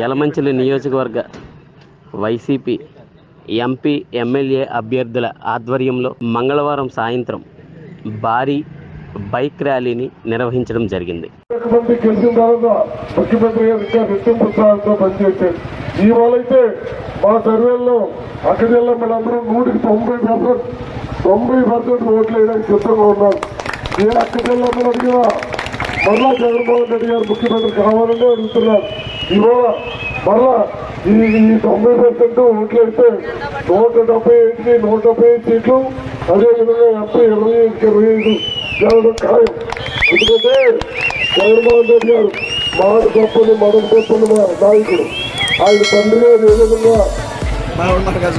యలమంచిలి నియోజకవర్గ YCP MP MLA అభ్యర్థుల ఆధ్వర్యంలో మంగళవారం సాయంత్రం భారీ బైక్ ర్యాలీని నిర్వహించడం జరిగింది. మంది మా సర్వేల్లో మనందరం నూటికి తొంభై పర్సెంట్ తొంభై పర్సెంట్ ఓట్లు వేయడానికి సిద్ధంగా ఉన్నారు ఏ అక్క జిల్లా మీద మరలా జగన్మోహన్ రెడ్డి గారు ముఖ్యమంత్రి కావాలని అడుగుతున్నారు. ఇవాళ మరలా ఈ ఈ తొంభై పర్సెంట్ ఓట్లు అయితే నూట డెబ్బై ఐదుకి నూట డెబ్బై ఐదు సీట్లు అదేవిధంగా ఎంపీ ఇరవై ఐదుకి ఇరవై ఐదు జరగడం ఖాయం. ఎందుకంటే జగన్మోహన్ రెడ్డి గారు మాట తప్పని మడం తప్పని మా నాయకుడు. ఆయన తండ్రి గారు ఏ విధంగా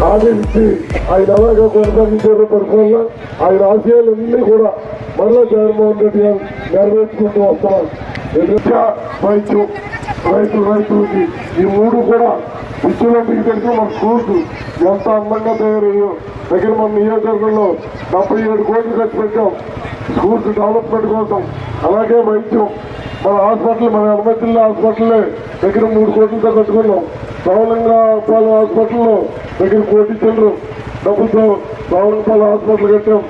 ఆదరించి ఆయన అలాగా కొనసాగించారు పరిపాలన ఆయన ఆశయాలన్నీ కూడా మరలా జగన్మోహన్ రెడ్డి గారు నెరవేర్చుకుంటూ వస్తున్నారు రైతు వైద్యం రైతు రైతులకి ఈ మూడు కూడా విద్యలో మీకు మన స్కూల్స్ ఎంత అందంగా తయారయ్యో. దగ్గర మన నియోజకవర్గంలో డెబ్బై ఏడు కోట్లు ఖర్చు పెట్టాం. స్కూల్స్ డెవలప్మెంట్ కోసం. అలాగే వైద్యం. మన హాస్పిటల్ మన ఎనమతిల్లా హాస్పిటల్లే దగ్గర మూడు కోట్లతో కట్టుకున్నాం. సవలంగాపాలెం హాస్పిటల్లో దగ్గర కోటి చిల్లరు డబ్బులతో సవలంగాపాలెం హాస్పిటల్ కట్టాం.